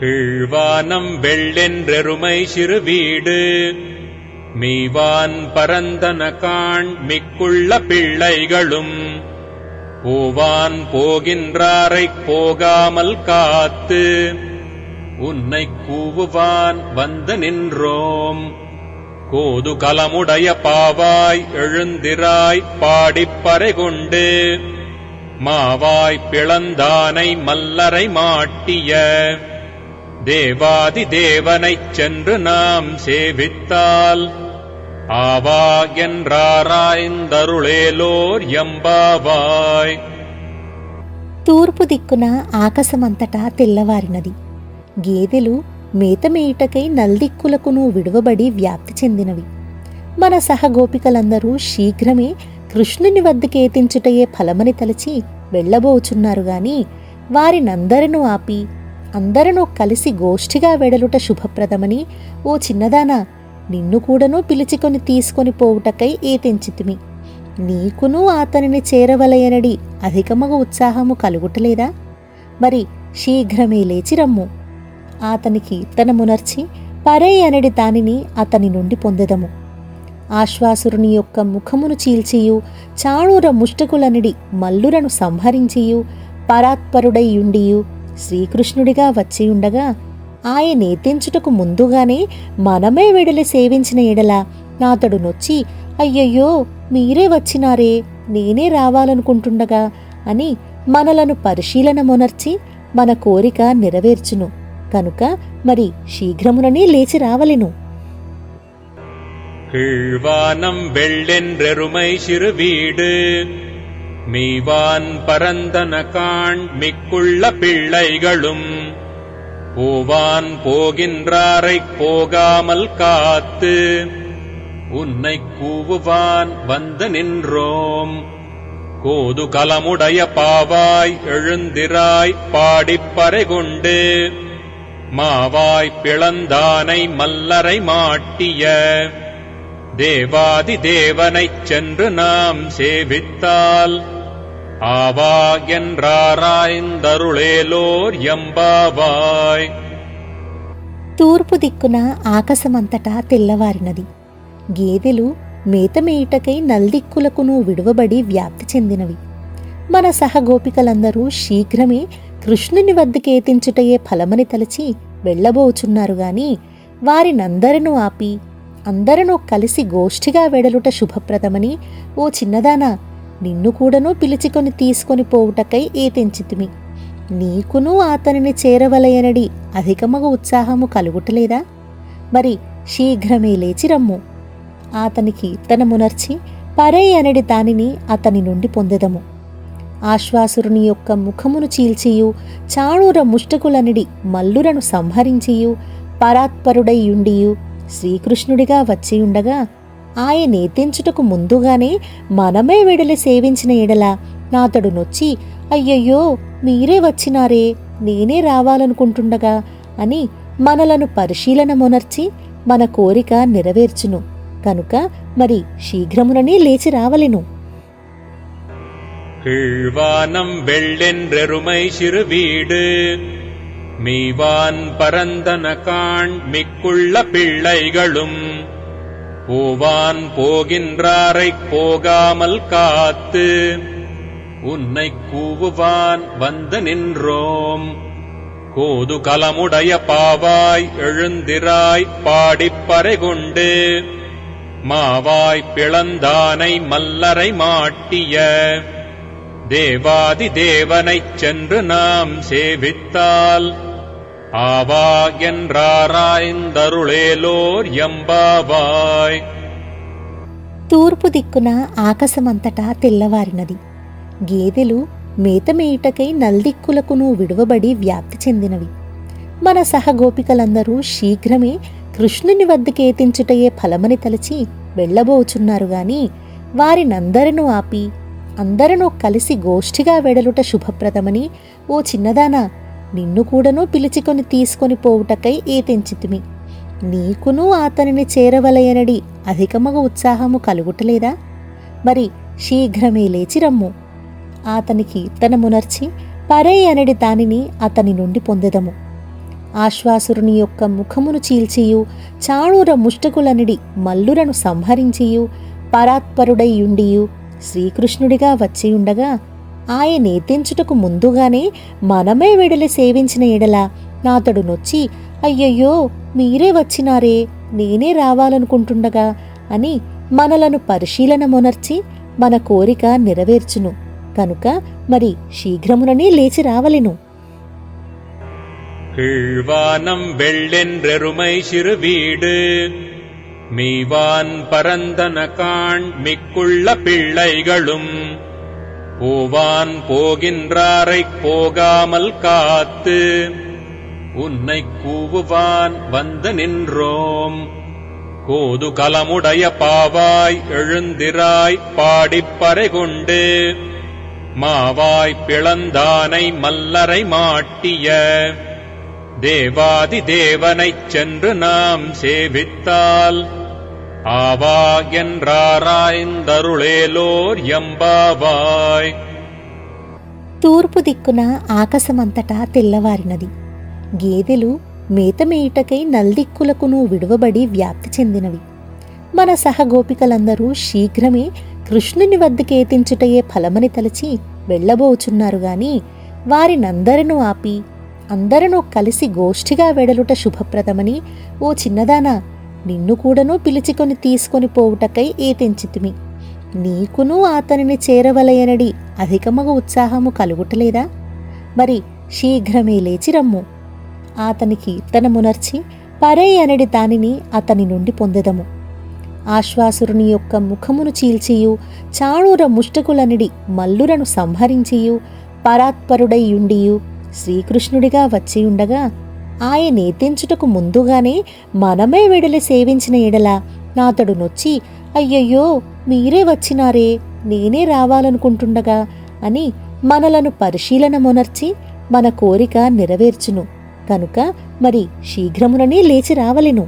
கீழ்வானம் வெள்ளென்றெருமை சிறு வீடு மீவான் பரந்தன காண் மிக்குள்ள பிள்ளைகளும். போவான் போகின்றாரைப் போகாமல் காத்து. உன்னைக் கூவுவான் வந்து நின்றோம். கோது கலமுடைய பாவாய் எழுந்திராய் பாடிப்பறை கொண்டு மாவாய் பிளந்தானை மல்லரை மாட்டிய. தேவாதி தேவனைச் சென்று நாம் சேவித்தால் ஆவா என்றாராய்ந்தருளேலோர் எம்பாவாய் తూర్పు దిక్కున ఆకాశమంతటా తెల్లవారినది గేదెలు మేతమేయుటకై నల్దిక్కులకును విడువబడి వ్యాప్తి చెందినవి మన సహగోపికలందరూ శీఘ్రమే కృష్ణుని వద్దకేతించుటయే ఫలమని తలచి వెళ్ళబోచున్నారు గాని వారినందరను ఆపి అందరినూ కలిసి గోష్ఠిగా వెడలుట శుభప్రదమని ఓ చిన్నదానా నిన్ను కూడాను పిలుచుకొని తీసుకొని పోవుటకై ఏతెంచితిమి. నీకును అతనిని చేరవలయనడి అధికమగు ఉత్సాహము కలుగుటలేదా? మరి శీఘ్రమే లేచి రమ్ము అతని కీర్తనమునర్చి పరే అనడి దానిని అతని నుండి పొందెదము. ఆశ్వాసురుని యొక్క ముఖమును చీల్చియు చాణూర ముష్టకులనిడి మల్లురను సంహరించియు పరాత్పరుడైయుండియు శ్రీకృష్ణుడిగా వచ్చియుండగా ఆయనేతించుటకు ముందుగానే మనమే వెడలి సేవించిన ఎడల నాతడు నొచ్చి అయ్యయ్యో మీరే వచ్చినారే నేనే రావాలనుకుంటుండగా అని మనలను పరిశీలనమునర్చి మన కోరిక నెరవేర్చును కనుక మరి శీఘ్రముననే లేచి రావలెను கீழ்வானம் வெள்ளென்றெருமை சிறு மீவான் பரந்தன காண் மிக்குள்ள பிள்ளைகளும் போவான் போகின்றாரைப் போகாமல் காத்து உன்னைக் கூவுவான் வந்து நின்றோம். கோது கலமுடைய பாவாய் எழுந்திராய் பாடிப்பறை கொண்டு மாவாய் பிளந்தானை மல்லரை மாட்டிய தேவாதி தேவனைச் சென்று நாம் சேவித்தால் ஆவா என்றாராய்ந்தருளேலோர் எம்பாவாய் తూర్పు దిక్కున ఆకాశమంతటా తెల్లవారినది గేదెలు మేతమేయుటకై నల్దిక్కులకును విడువబడి వ్యాప్తి చెందినవి మన సహగోపికలందరూ శీఘ్రమే కృష్ణుని వద్దకేతించుటయే ఫలమని తలచి వెళ్ళబోచున్నారు గాని వారినందరను ఆపి అందరూ కలిసి గోష్ఠిగా వెడలుట శుభప్రదమని ఓ చిన్నదానా నిన్ను కూడాను పిలిచికొని తీసుకొని పోవుటకై ఏతెంచితిమి. నీకును అతనిని చేరవలయనడి అధికమగ ఉత్సాహము కలుగుటలేదా? మరి శీఘ్రమే లేచి రమ్ము. అతని కీర్తనమునర్చి పరే అనడి దానిని అతని నుండి పొందెదము. ఆశ్వాసురుని యొక్క ముఖమును చీల్చియు చాణూర ముష్టకులనిడి మల్లురను సంహరించియు పరాత్పరుడైయుండియు శ్రీకృష్ణుడిగా వచ్చియుండగా ఆయనేతించుటకు ముందుగానే మనమే వెడలి సేవించిన ఎడల నాతడు నొచ్చి అయ్యయ్యో మీరే వచ్చినారే నేనే రావాలనుకుంటుండగా అని మనలను పరిశీలనమునర్చి మన కోరిక నెరవేర్చును కనుక మరి శీఘ్రముననే లేచి రావలెను கீழ்வானம் வெள்ளென்றெருமை சிறு வீடு மீவான் பரந்தன காண் மிக்குள்ள பிள்ளைகளும் போவான் போகின்றாரைப் போகாமல் காத்து உன்னைக் கூவுவான் வந்து நின்றோம். கோது கலமுடைய பாவாய் எழுந்திராய் பாடிப்பறை கொண்டு மாவாய் பிளந்தானை மல்லரை மாட்டிய தேவாதி தேவனைச் சென்று நாம் சேவித்தால் తూర్పు దిక్కున ఆకాశమంతటా తెల్లవారినది. గేదెలు మేతమేయుటకై నల్దిక్కులకును విడువబడి వ్యాప్తి చెందినవి. మన సహగోపికలందరూ శీఘ్రమే కృష్ణుని వద్దకేతించుటయే ఫలమని తలచి వెళ్ళబోచున్నారు గాని వారినందరినూ ఆపి అందరినూ కలిసి గోష్ఠిగా వెడలుట శుభప్రదమని ఓ చిన్నదానా నిన్ను కూడాను పిలిచికొని తీసుకొని పోవుటకై ఏతెంచితిమి. నీకును అతనిని చేరవలయనడి అధికమగ ఉత్సాహము కలుగుటలేదా? మరి శీఘ్రమే లేచి రమ్ము. అతని కీర్తనమునర్చి పరే అనడి దానిని అతని నుండి పొందెదము. ఆశ్వాసురుని యొక్క ముఖమును చీల్చియు చాణూర ముష్టకులనిడి మల్లురను సంహరించియు పరాత్పరుడైయుండియు శ్రీకృష్ణుడిగా వచ్చియుండగా ఆయనేతించుటకు ముందుగానే మనమే వెడలి సేవించిన ఎడల నాతడు నొచ్చి అయ్యయ్యో మీరే వచ్చినారే నేనే రావాలనుకుంటుండగా అని మనలను పరిశీలన మొనర్చి మన కోరిక నెరవేర్చును కనుక మరి శీఘ్రముననే లేచి రావలెను கீழ்வானம் வெள்ளென்றெருமை சிறு வீடு மீவான் பரந்தன காண் மிக்குள்ள பிள்ளைகளும் போவான் போகின்றாரைப் போகாமல் காத்து உன்னைக் கூவுவான் வந்து நின்றோம். கோது கலமுடைய பாவாய் எழுந்திராய் பாடிப்பறை கொண்டு மாவாய் பிளந்தானை மல்லரை மாட்டிய தேவாதி தேவனைச் சென்று நாம் சேவித்தால் ஆவா என்றாராய்ந்தருளேலோர் எம்பாவாய் తూర్పు దిక్కున ఆకాశమంతటా తెల్లవారినది గేదెలు మేతమేయుటకై నల్దిక్కులకును విడువబడి వ్యాప్తి చెందినవి మన సహగోపికలందరూ శీఘ్రమే కృష్ణుని వద్దకేతించుటయే ఫలమని తలచి వెళ్ళబోచున్నారు గాని వారినందరనూ ఆపి అందరనూ కలిసి గోష్ఠిగా వెడలుట శుభప్రదమని ఓ చిన్నదానా నిన్ను కూడాను పిలిచికొని తీసుకొని పోవుటకై ఏతెంచితిమి. నీకును అతనిని చేరవలయనడి అధికమగ ఉత్సాహము కలుగుటలేదా? మరి శీఘ్రమే లేచి రమ్ము. అతని కీర్తనమునర్చి పరే అనడి దానిని అతని నుండి పొందెదము. ఆశ్వాసురుని యొక్క ముఖమును చీల్చియు చాణూర ముష్టకులనిడి మల్లురను సంహరించియు పరాత్పరుడైయుండియు శ్రీకృష్ణుడిగా వచ్చియుండగా ఆయన ఎత్తించుటకు ముందుగానే మనమే వెడలి సేవించిన ఎడల నాతడు నొచ్చి అయ్యయ్యో మీరే వచ్చినారే నేనే రావాలనుకుంటుండగా అని మనలను పరిశీలన మొనర్చి మన కోరిక నెరవేర్చును. కనుక మరి శీఘ్రముననే లేచి రావలెను.